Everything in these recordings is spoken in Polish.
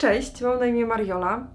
Cześć, mam na imię Mariola.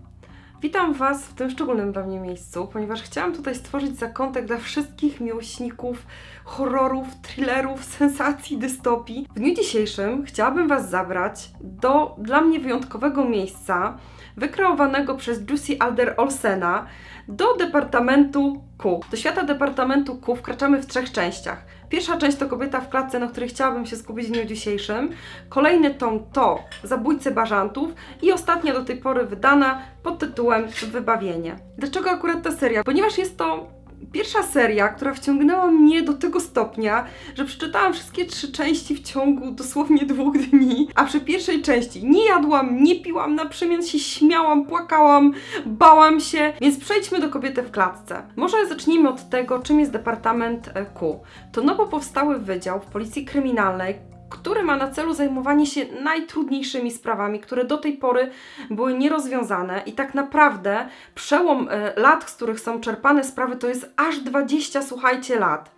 Witam Was w tym szczególnym dla mnie miejscu, ponieważ chciałam tutaj stworzyć zakątek dla wszystkich miłośników horrorów, thrillerów, sensacji, dystopii. W dniu dzisiejszym chciałabym Was zabrać do dla mnie wyjątkowego miejsca, wykreowanego przez Jussi Alder Olsena, do Departamentu Q. Do świata Departamentu Q wkraczamy w trzech częściach. Pierwsza część to Kobieta w klatce, na której chciałabym się skupić w dniu dzisiejszym. Kolejny tom to Zabójcy Bażantów i ostatnia do tej pory wydana pod tytułem Wybawienie. Dlaczego akurat ta seria? Ponieważ jest to pierwsza seria, która wciągnęła mnie do tego stopnia, że przeczytałam wszystkie trzy części w ciągu dosłownie dwóch dni, a przy pierwszej części nie jadłam, nie piłam, na przemian się śmiałam, płakałam, bałam się, więc przejdźmy do Kobiety w klatce. Może zacznijmy od tego, czym jest Departament Q. To nowo powstały wydział w Policji Kryminalnej, który ma na celu zajmowanie się najtrudniejszymi sprawami, które do tej pory były nierozwiązane i tak naprawdę przełom e, lat, z których są czerpane sprawy, to jest aż 20, słuchajcie, lat.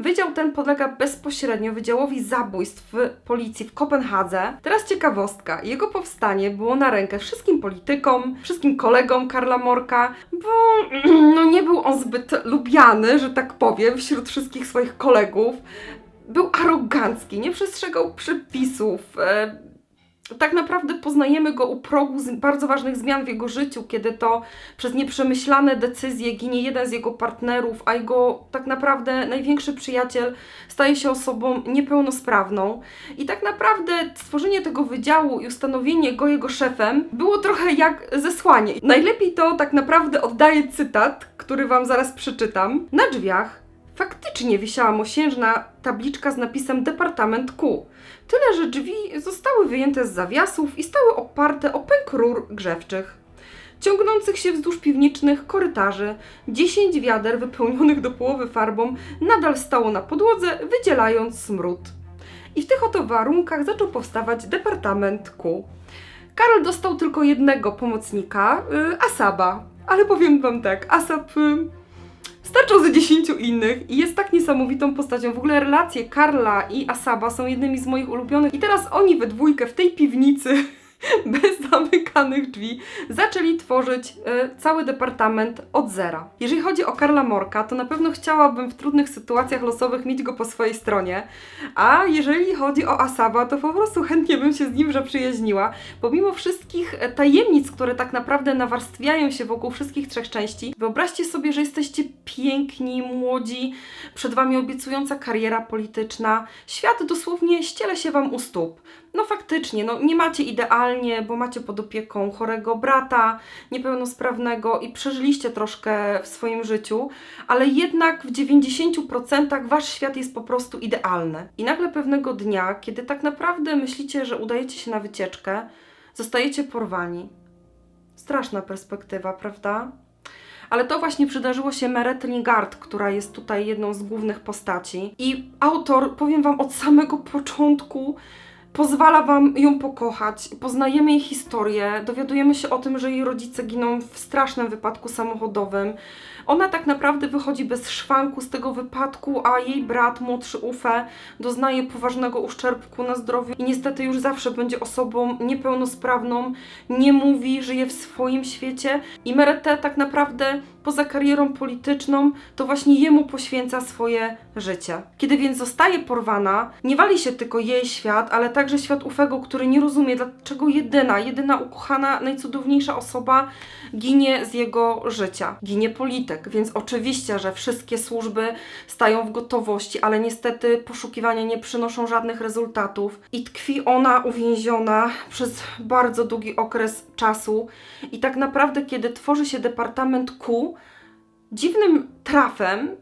Wydział ten podlega bezpośrednio Wydziałowi Zabójstw w Policji w Kopenhadze. Teraz ciekawostka, jego powstanie było na rękę wszystkim politykom, wszystkim kolegom Karla Morka, bo no, nie był on zbyt lubiany, że tak powiem, wśród wszystkich swoich kolegów był arogancki, nie przestrzegał przepisów. E, tak naprawdę poznajemy go u progu bardzo ważnych zmian w jego życiu, kiedy to przez nieprzemyślane decyzje ginie jeden z jego partnerów, a jego tak naprawdę największy przyjaciel staje się osobą niepełnosprawną. I tak naprawdę stworzenie tego wydziału i ustanowienie go jego szefem było trochę jak zesłanie. Najlepiej to tak naprawdę oddaje cytat, który Wam zaraz przeczytam. Na drzwiach Faktycznie wisiała mosiężna tabliczka z napisem Departament Q. Tyle, że drzwi zostały wyjęte z zawiasów i stały oparte o pęk rur grzewczych. Ciągnących się wzdłuż piwniczych korytarzy, dziesięć wiader wypełnionych do połowy farbą nadal stało na podłodze, wydzielając smród. I w tych oto warunkach zaczął powstawać Departament Q. Karol dostał tylko jednego pomocnika, y, Asaba. Ale powiem wam tak, Asab y, starczą ze 10 innych i jest tak niesamowitą postacią. W ogóle relacje Karla i Asaba są jednymi z moich ulubionych i teraz oni we dwójkę w tej piwnicy bez zamykanych drzwi zaczęli tworzyć e, cały departament od zera. Jeżeli chodzi o Karla Morka, to na pewno chciałabym w trudnych sytuacjach losowych mieć go po swojej stronie, a jeżeli chodzi o Asaba, to po prostu chętnie bym się z nim zaprzyjaźniła. Pomimo wszystkich e, tajemnic, które tak naprawdę nawarstwiają się wokół wszystkich trzech części, wyobraźcie sobie, że jesteście piękni, młodzi, przed Wami obiecująca kariera polityczna, świat dosłownie ściele się Wam u stóp. No faktycznie, no nie macie idealnie, bo macie pod opieką chorego brata, niepełnosprawnego i przeżyliście troszkę w swoim życiu, ale jednak w 90% wasz świat jest po prostu idealny. I nagle pewnego dnia, kiedy tak naprawdę myślicie, że udajecie się na wycieczkę, zostajecie porwani. Straszna perspektywa, prawda? Ale to właśnie przydarzyło się Meret Lingard, która jest tutaj jedną z głównych postaci. I autor, powiem Wam, od samego początku pozwala Wam ją pokochać. Poznajemy jej historię, dowiadujemy się o tym, że jej rodzice giną w strasznym wypadku samochodowym. Ona tak naprawdę wychodzi bez szwanku z tego wypadku, a jej brat, młodszy Ufe, doznaje poważnego uszczerbku na zdrowiu i niestety już zawsze będzie osobą niepełnosprawną, nie mówi, żyje w swoim świecie i Merete tak naprawdę poza karierą polityczną, to właśnie jemu poświęca swoje życie. Kiedy więc zostaje porwana, nie wali się tylko jej świat, ale także świat Ufego, który nie rozumie, dlaczego jedyna, jedyna ukochana, najcudowniejsza osoba ginie z jego życia. Ginie polityk, więc oczywiście, że wszystkie służby stają w gotowości, ale niestety poszukiwania nie przynoszą żadnych rezultatów i tkwi ona uwięziona przez bardzo długi okres czasu. I tak naprawdę, kiedy tworzy się Departament Q, dziwnym trafem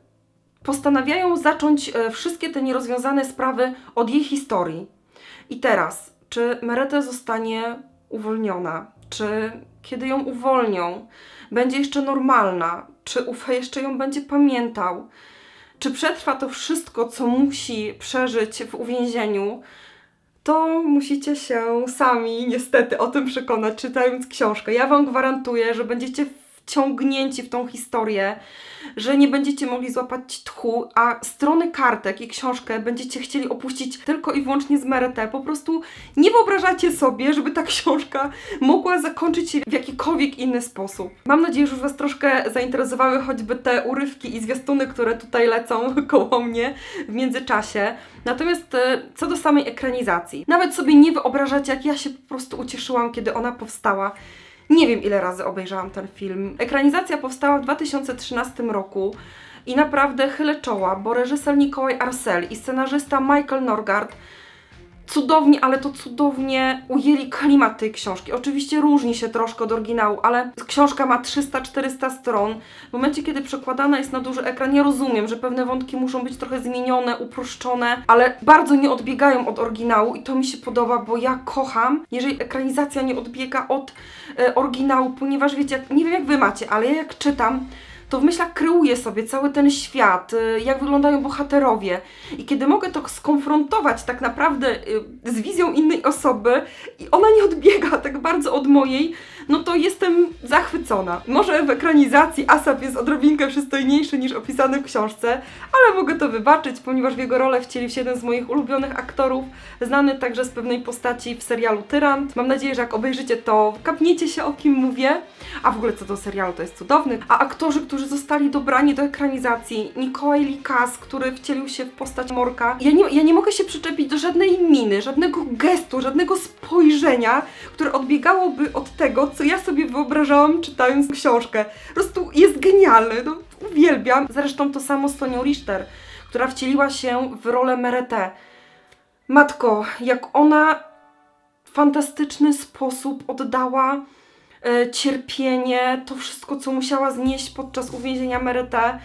postanawiają zacząć e, wszystkie te nierozwiązane sprawy od jej historii. I teraz, czy Merete zostanie uwolniona? Czy kiedy ją uwolnią, będzie jeszcze normalna? Czy Ufe jeszcze ją będzie pamiętał? Czy przetrwa to wszystko, co musi przeżyć w uwięzieniu? To musicie się sami niestety o tym przekonać, czytając książkę. Ja Wam gwarantuję, że będziecie wciągnięci w tą historię, że nie będziecie mogli złapać tchu, a strony kartek i książkę będziecie chcieli opuścić tylko i wyłącznie z Merete. Po prostu nie wyobrażacie sobie, żeby ta książka mogła zakończyć się w jakikolwiek inny sposób. Mam nadzieję, że już Was troszkę zainteresowały choćby te urywki i zwiastuny, które tutaj lecą koło mnie w międzyczasie. Natomiast e, co do samej ekranizacji, nawet sobie nie wyobrażacie, jak ja się po prostu ucieszyłam, kiedy ona powstała. Nie wiem, ile razy obejrzałam ten film. Ekranizacja powstała w 2013 roku i naprawdę chylę czoła, bo reżyser Nikolaj Arcel i scenarzysta Michael Norgard cudownie, ale to cudownie ujęli klimat tej książki. Oczywiście różni się troszkę od oryginału, ale książka ma 300-400 stron. W momencie, kiedy przekładana jest na duży ekran, ja rozumiem, że pewne wątki muszą być trochę zmienione, uproszczone, ale bardzo nie odbiegają od oryginału i to mi się podoba, bo ja kocham, jeżeli ekranizacja nie odbiega od e, oryginału, ponieważ wiecie, nie wiem jak wy macie, ale ja jak czytam, to w myślach kreuję sobie cały ten świat, y, jak wyglądają bohaterowie. I kiedy mogę to skonfrontować tak naprawdę y, z wizją innej osoby i ona nie odbiega tak bardzo od mojej, no to jestem zachwycona. Może w ekranizacji Asap jest odrobinkę przystojniejszy niż opisany w książce, ale mogę to wybaczyć, ponieważ w jego rolę wcielił się jeden z moich ulubionych aktorów, znany także z pewnej postaci w serialu Tyrant. Mam nadzieję, że jak obejrzycie to, kapniecie się o kim mówię. A w ogóle co do serialu, to jest cudowny. A aktorzy, którzy zostali dobrani do ekranizacji, Nikolaj Likas, który wcielił się w postać Morka. Ja nie, ja nie mogę się przyczepić do żadnej miny, żadnego gestu, żadnego spojrzenia, które odbiegałoby od tego, co ja sobie wyobrażałam czytając książkę. Po prostu jest genialny, no, uwielbiam. Zresztą to samo z Tonią Richter, która wcieliła się w rolę Merete. Matko, jak ona w fantastyczny sposób oddała e, cierpienie, to wszystko, co musiała znieść podczas uwięzienia Merete.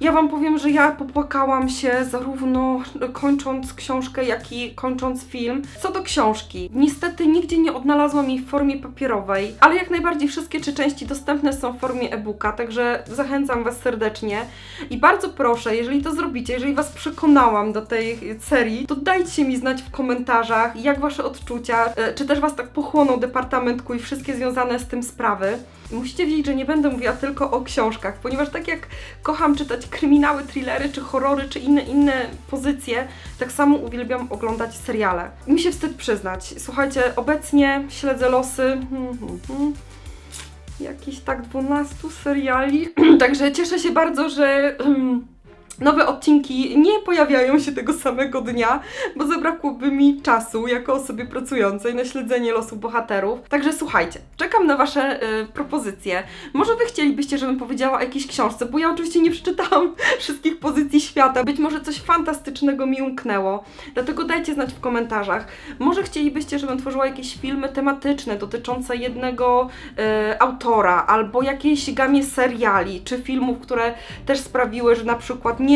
Ja Wam powiem, że ja popłakałam się zarówno kończąc książkę, jak i kończąc film. Co do książki, niestety nigdzie nie odnalazłam jej w formie papierowej, ale jak najbardziej wszystkie trzy części dostępne są w formie e-booka, także zachęcam Was serdecznie. I bardzo proszę, jeżeli to zrobicie, jeżeli Was przekonałam do tej serii, to dajcie mi znać w komentarzach, jak Wasze odczucia, e, czy też Was tak pochłonął departamentku i wszystkie związane z tym sprawy. Musicie wiedzieć, że nie będę mówiła tylko o książkach, ponieważ tak jak kocham czytać kryminały, thrillery, czy horrory, czy inne, inne pozycje, tak samo uwielbiam oglądać seriale. Mi się wstyd przyznać. Słuchajcie, obecnie śledzę losy... Hmm, hmm, hmm tak 12 seriali. Także cieszę się bardzo, że em, nowe odcinki nie pojawiają się tego samego dnia, bo zabrakłoby mi czasu jako osobie pracującej na śledzenie losu bohaterów. Także słuchajcie, czekam na Wasze y, propozycje. Może Wy chcielibyście, żebym powiedziała o jakiejś książce, bo ja oczywiście nie przeczytałam wszystkich pozycji świata. Być może coś fantastycznego mi umknęło. Dlatego dajcie znać w komentarzach. Może chcielibyście, żebym tworzyła jakieś filmy tematyczne dotyczące jednego e, autora, albo jakiejś gamie seriali, czy filmów, które też sprawiły, że na przykład nie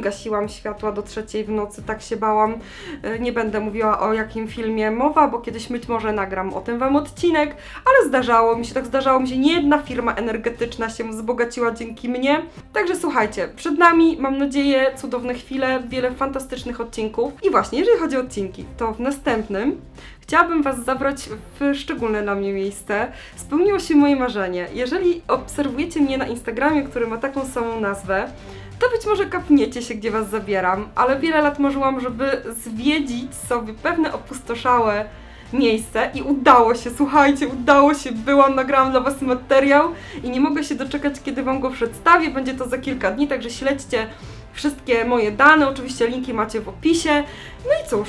gasiłam światła do trzeciej w nocy, tak się bałam. E, nie będę mówiła o jakim filmie mowa, bo kiedyś być może nagram o tym Wam odcinek, ale zdarzało mi się, tak zdarzało mi się, nie jedna firma energetyczna się wzbogaciła dzięki mnie. Także słuchajcie, przed nami, mam nadzieję, cudowne chwile, wiele fantastycznych odcinków. I właśnie, jeżeli chodzi o odcinki, to w następnym chciałabym Was zabrać w szczególne dla mnie miejsce. Spełniło się moje marzenie. Jeżeli obserwujecie mnie na Instagramie, który ma taką samą nazwę, to być może kapniecie się, gdzie Was zabieram, ale wiele lat marzyłam, żeby zwiedzić sobie pewne opustoszałe miejsce i udało się, słuchajcie, udało się, byłam, nagrałam dla Was materiał i nie mogę się doczekać, kiedy Wam go przedstawię, będzie to za kilka dni, także śledźcie wszystkie moje dane, oczywiście linki macie w opisie. No i cóż,